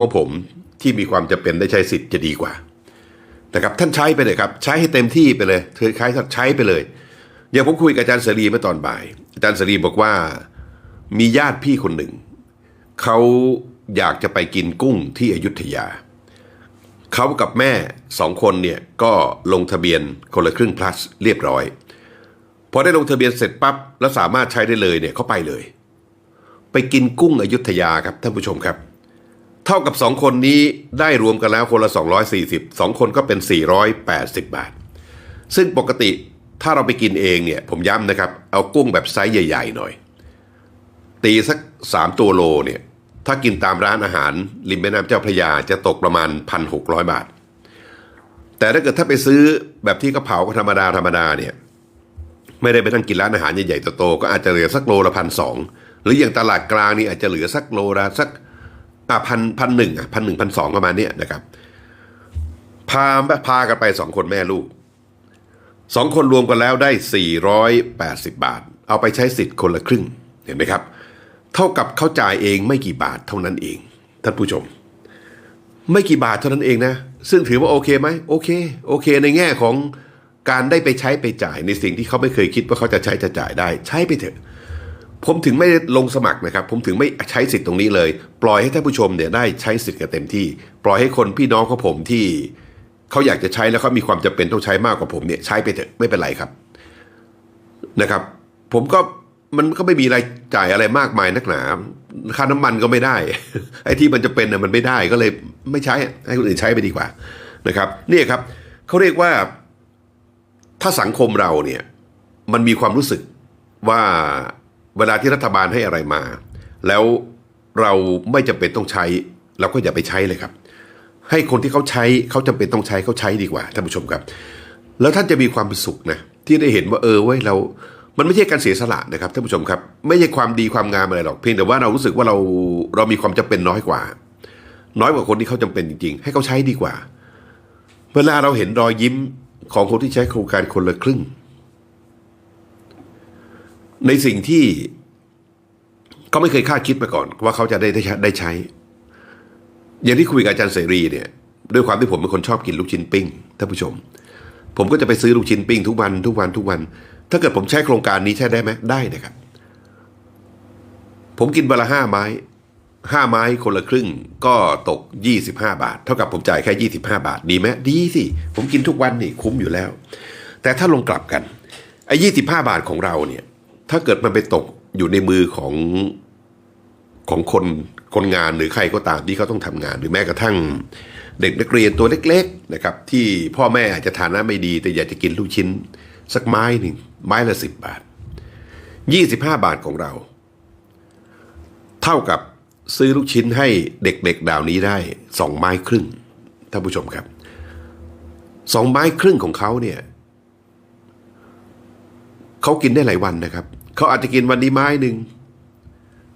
ของผมที่มีความจำเป็นได้ใช้สิทธิ์จะดีกว่านะครับท่านใช้ไปเลยครับ ใช้ให้เต็มที่ไปเลยเธอใช้ใช้ไปเลยอย่างผมคุยกับอาจารย์เสรีเมื่อตอนบ่าย อาจารย์เสรีบอกว่ามีญาติพี่คนหนึ่ง เขาอยากจะไปกินกุ้งที่อยุธยา เขากับแม่สองคนเนี่ยก็ลงทะเบียนคนละครึ่ง plus เรียบร้อยพอได้ลงทะเบียนเสร็จปั๊บแล้วสามารถใช้ได้เลยเนี่ยเขาไปเลย ไปกินกุ้งอยุธยาครับท่านผู้ชมครับ ท่ากับสองคนนี้ได้รวมกันแล้วคนละ 240สองคนก็เป็น 480 บาท ซึ่งปกติถ้าเราไปกินเองเนี่ย ผมย้ำนะครับ เอากุ้งแบบไซส์ใหญ่ ๆ หน่อย ตีสัก 3 ตัวโลเนี่ย ถ้ากินตามร้านอาหาร ริมแม่น้ำเจ้าพระยาจะตกประมาณ 1,600 บาท แต่ถ้าเกิดถ้าไปซื้อแบบที่กระเผาก็ธรรมดาธรรมดาเนี่ย ไม่ได้ไปนั่งกินร้านอาหารใหญ่ๆโตๆก็อาจจะเหลือสักโลละพันสองหรืออย่างตลาดกลางนี่อาจจะเหลือสักโลละสัก อะพันพันหนึ่งอะพันหนึ่งพันสองประมาณเนี้ยนะครับ พาพากันไปสองคนแม่ลูกสองคนรวมกันแล้วได้ 480 บาท เอาไปใช้สิทธิ์คนละครึ่งเห็นไหมครับ เท่ากับเขาจ่ายเองไม่กี่บาทเท่านั้นเอง ท่านผู้ชม ไม่กี่บาทเท่านั้นเองนะ ซึ่งถือว่าโอเคไหมโอเค โอเค ในแง่ของการได้ไปใช้ไปจ่ายในสิ่งที่เขาไม่เคยคิดว่าเขาจะใช้จะจ่ายได้ ใช้ไปเถอะ ผมถึงไม่ลงสมัครนะครับ ผมถึงไม่ใช้สิทธิ์ตรงนี้เลย ปล่อยให้ท่านผู้ชมเนี่ยได้ใช้สิทธิ์กันเต็มที่ ปล่อยให้คนพี่น้องของผมที่เขาอยากจะใช้แล้วเขามีความจำเป็นต้องใช้มากกว่าผมเนี่ยใช้ไปเถอะไม่เป็นไรครับนะครับ ผมก็มันก็ไม่มีรายจ่ายอะไรมากมายนักหนา ค่าน้ำมันก็ไม่ได้ ไอ้ที่มันจะเป็นน่ะมันไม่ได้ก็เลยไม่ใช้ให้คนอื่นใช้ไปดีกว่านะครับนี่ครับเขาเรียกว่าถ้าสังคมเราเนี่ยมันมีความรู้สึกว่า เวลาที่รัฐบาลให้อะไรมา แล้วเราไม่จำเป็นต้องใช้ เราก็อย่าไปใช้เลยครับ ให้คนที่เขาใช้เขาจำเป็นต้องใช้เขาใช้ดีกว่าท่านผู้ชมครับ แล้วท่านจะมีความสุขนะที่ได้เห็นว่าเออเว้ยเรา มันไม่ใช่การเสียสละนะครับท่านผู้ชมครับ ไม่ใช่ความดีความงามอะไรหรอกเพียงแต่ว่าเรารู้สึกว่าเราเรามีความจำเป็นน้อยกว่า น้อยกว่าคนที่เขาจำเป็นจริง ๆ ให้เขาใช้ดีกว่า เวลาเราเห็นรอยยิ้มของคนที่ใช้โครงการคนละครึ่ง ในสิ่งที่เขาไม่เคยคาดคิดมาก่อน ว่าเขาจะได้ได้ใช้ได้ใช้ อย่างที่คุยกับอาจารย์เสรีเนี่ย ด้วยความที่ผมเป็นคนชอบกินลูกชิ้นปิ้งท่านผู้ชม ผมก็จะไปซื้อลูกชิ้นปิ้งทุกวันทุกวันทุกวัน ถ้าเกิดผมใช้โครงการนี้ใช้ได้ไหมได้นะครับ ผมกินวันละห้าไม้ห้าไม้คนละครึ่งก็ตกยี่สิบห้าบาท เท่ากับผมจ่ายแค่ยี่สิบห้าบาท ดีไหมดีสิ ผมกินทุกวันนี่คุ้มอยู่แล้ว แต่ถ้าลงกลับกันไอ้ยี่สิบห้าบาทของเราเนี่ย ถ้าเกิดมันไปตกอยู่ในมือของของคนคนงานหรือใครก็ตามที่เขาต้องทำงาน หรือแม้กระทั่งเด็กนักเรียนตัวเล็กๆนะครับ ที่พ่อแม่อาจจะฐานะไม่ดี แต่อยากจะกินลูกชิ้น สักไม้หนึ่งไม้ละสิบบาทยี่สิบห้าบาทของเรา เท่ากับซื้อลูกชิ้นให้เด็กๆดาวนี้ได้สองไม้ครึ่งท่านผู้ชมครับสองไม้ครึ่งของเขาเนี่ยเขากินได้หลายวันนะครับ เขาอาจจะกินวันนี้ไม้หนึ่ง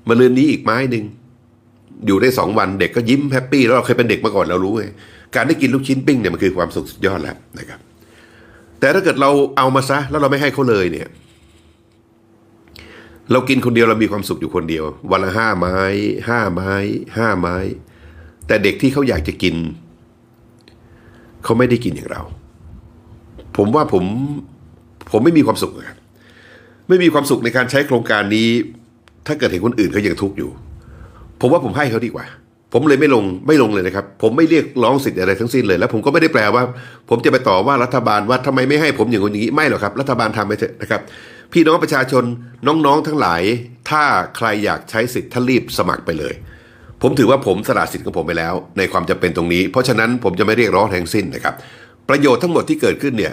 มาลืนนี้อีกไม้หนึ่งอยู่ได้สองวันเด็กก็ยิ้มแฮปปี้แล้วเราเคยเป็นเด็กมาก่อนเรารู้ไงการได้กินลูกชิ้นปิ้งเนี่ยมันคือความสุขสุดยอดแล้วนะครับ แต่ถ้าเกิดเราเอามาซะแล้วเราไม่ให้เขาเลยเนี่ย เรากินคนเดียวเรามีความสุขอยู่คนเดียว วันละห้าไม้ห้าไม้ห้าไม้ แต่เด็กที่เขาอยากจะกินเขาไม่ได้กินอย่างเรา ผมว่าผมผมไม่มีความสุขครับ ไม่มีความสุขในการใช้โครงการนี้ ถ้าเกิดเห็นคนอื่นเขายังทุกข์อยู่ ผมว่าผมให้เขาดีกว่า ผมเลยไม่ลงไม่ลงเลยนะครับ ผมไม่เรียกร้องสิทธิ์อะไรทั้งสิ้นเลย แล้วผมก็ไม่ได้แปลว่า ผมจะไปต่อว่ารัฐบาลว่าทำไมไม่ให้ผมอย่างนี้ ไม่หรอกครับ รัฐบาลทำไปเถอะนะครับ พี่น้องประชาชนน้องๆทั้งหลาย ถ้าใครอยากใช้สิทธิ์ท่านรีบสมัครไปเลย ผมถือว่าผมสละสิทธิ์ของผมไปแล้ว ในความจำเป็นตรงนี้ เพราะฉะนั้นผมจะไม่เรียกร้องแทงสิ้นนะครับ ประโยชน์ทั้งหมดที่เกิดขึ้นเนี่ย